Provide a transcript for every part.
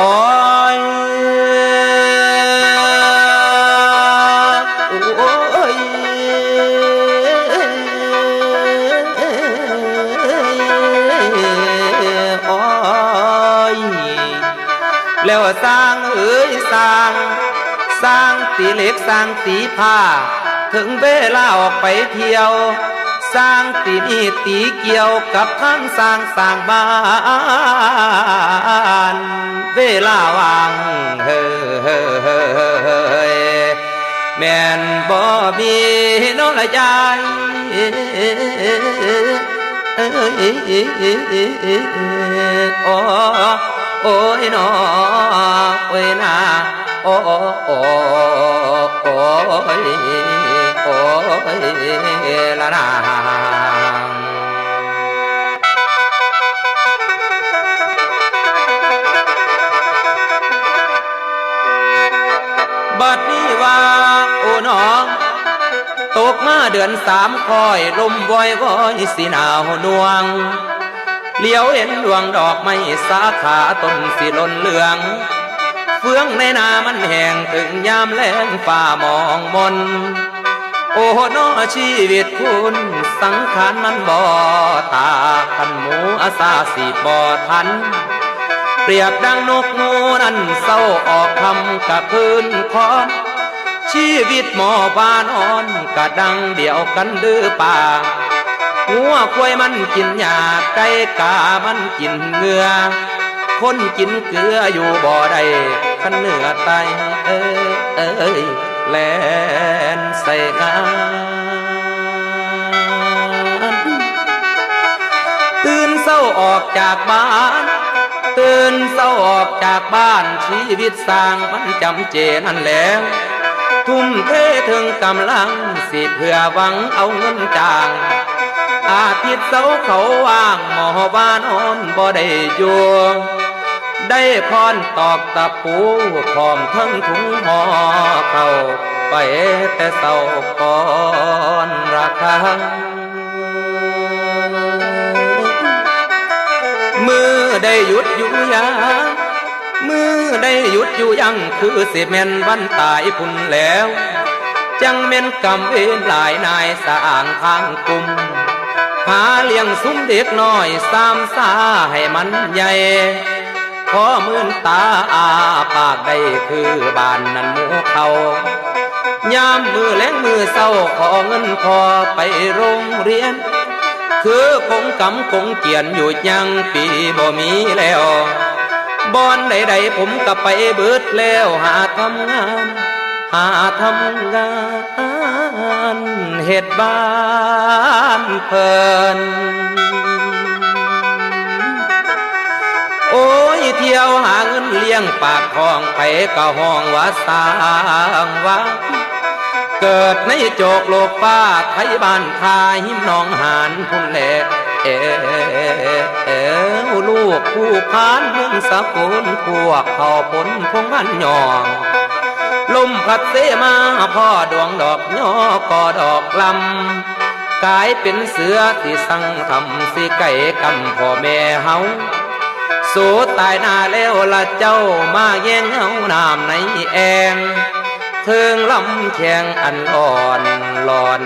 โอ้ยโอ้ยโอ้ยแล้วสร้างเอ้ยสร้าง สร้างตีเล็กสร้างตีผ้า ถึงเวลาออกไปเที่ยว สร้างตีนี่ตีเกี่ยวกับทั้งสร้างสร้างบ้าน เวลาว่างเฮ้ยแม่นบ่มีน้องละยายโอ้โอ้ยน้อโอ้ยนาโอ้โอ้โอ้ย ละนาบัดนี้ว่าโอ้น้อง ตกมาเดือนสามคอยลมวอยวอยสีหนาวหนวงเลี้ยวเห็นดวงดอกไม้สาขาต้นสีลนเหลืองเฟืองในนามันแห้งถึงยามแล้งฝ่ามองมน โอ้นอชีวิตคุณสังขารมันบ่ตาคันหมูอาสาสีบ่ทัน เปรียบดังนกงูนั้นเศร้าออกคำกับพื้นคอนชีวิตหมอบ้านอ่อนกะดังเดียวกันดื้อป่าหัวควยมันกินหญ้าไก่กามันกินเหงือ คนกินเกลืออยู่บ่ได้ขันเหนือไตเอ้ งาน ตื่นเศร้าออกจากบ้าน ตื่นเศร้าออกจากบ้านชีวิตสร้างมันจำเจนั่นแหล้วทุ่มเทถึงกำลังสิเพื่อหวังเอาเงินจาง อาทิตย์เสาเขาว่างหมอบ้านอ่อนบ่ได้อยู่ได้พรตอกตะปูพร้อมทั้งถุงห่อเข้า ไปแต่เศร้าก่อนราคามือได้หยุดอยู่ยังมือได้หยุดอยู่ยังคือสิแม่นวันตายพุ่นแล้ว จังแม่นกำเวนหลายนายสางทางกลุ่มหาเลี้ยงซุ้มเด็กน้อยสามสาให้มันใหญ่ขอมื่นตาอาปากได้คือบานนั้นหมูเขา ยามมือแลงมือเศร้าขอเงินพอไปโรงเรียน คือคงกำคงเกียนอยู่ยังปีบ่มีแล้วบอนใดๆผมก็ไปเบิดแล้วหาทำงาน หาทำงานเฮ็ดบ้านเพิ่นโอ้ยเที่ยวหาเงินเลี้ยงปากทองไปก็ห้องว่าสางว่า เกิดในโจกโลกฟ้าไทยบ้านทายหิมนองหานพุ่นแหลเอเอลูกผู้พานเมืองสกุลพวกเขาผลพงมันหยองลมพัดเสมาพ่อดวงดอกย่อกอดอกลำกลายเป็นเสือที่สั่งทำสิไก่กำพ่อแม่เฮาสู้ตายหน้าแล้วละเจ้ามาแย่งเอาน้ำในแอง เทิงลำแข็งอันอ่อนหลอน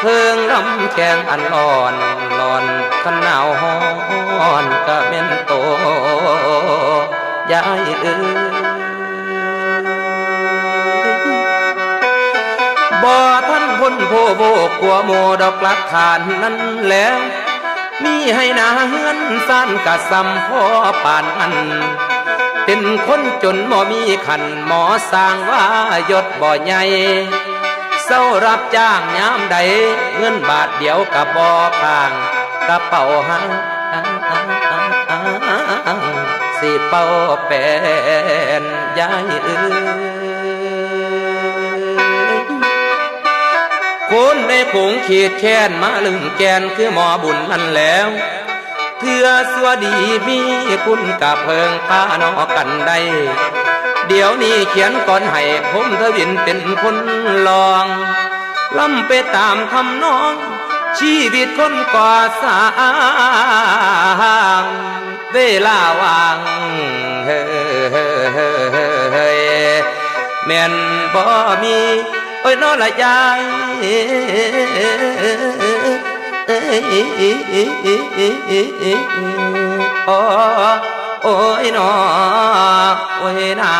เทิงลำแข็งอันอ่อนหลอนขนหนาวฮ้อนกะเม็นโตยายเอ้ยบ่ท่านพ้นโพโบกกัวโมดอกลักฐานนั้นแล้วมีให้นาเฮือนสั้นกะซำพ่อปานอัน เป็นคนจนบ่มีขันหมอสร้างว่ายศบ่ใหญ่เศร้ารับจ้างยามใด เงินบาทเดียวกับบ่อข้างกระเป๋าหางสิเป่าเป็นยายเอ้ยคนในผงขีดแค้นมาลึงแกนคือหมอบุญนั่นแล้ว เพื่อสวดีมีคุณกับเพิงพานอกันได้ เดี๋ยวนี้เขียนก่อนให้ผมทวินเป็นคนลองล่ำไปตามทำน้อง ชีวิตคนก่อสร้างเวลาว่างเฮ้ยแม่นบ่มี โอ้ยน้อละยาย โอ้โอ้ยนอโอ้ยนา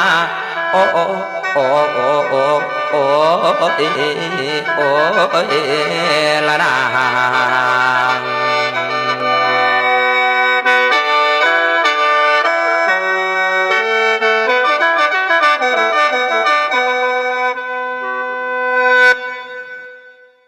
โอ้โอ้โอ้โอ้โอ้โอ้ยโอ้ยละนาง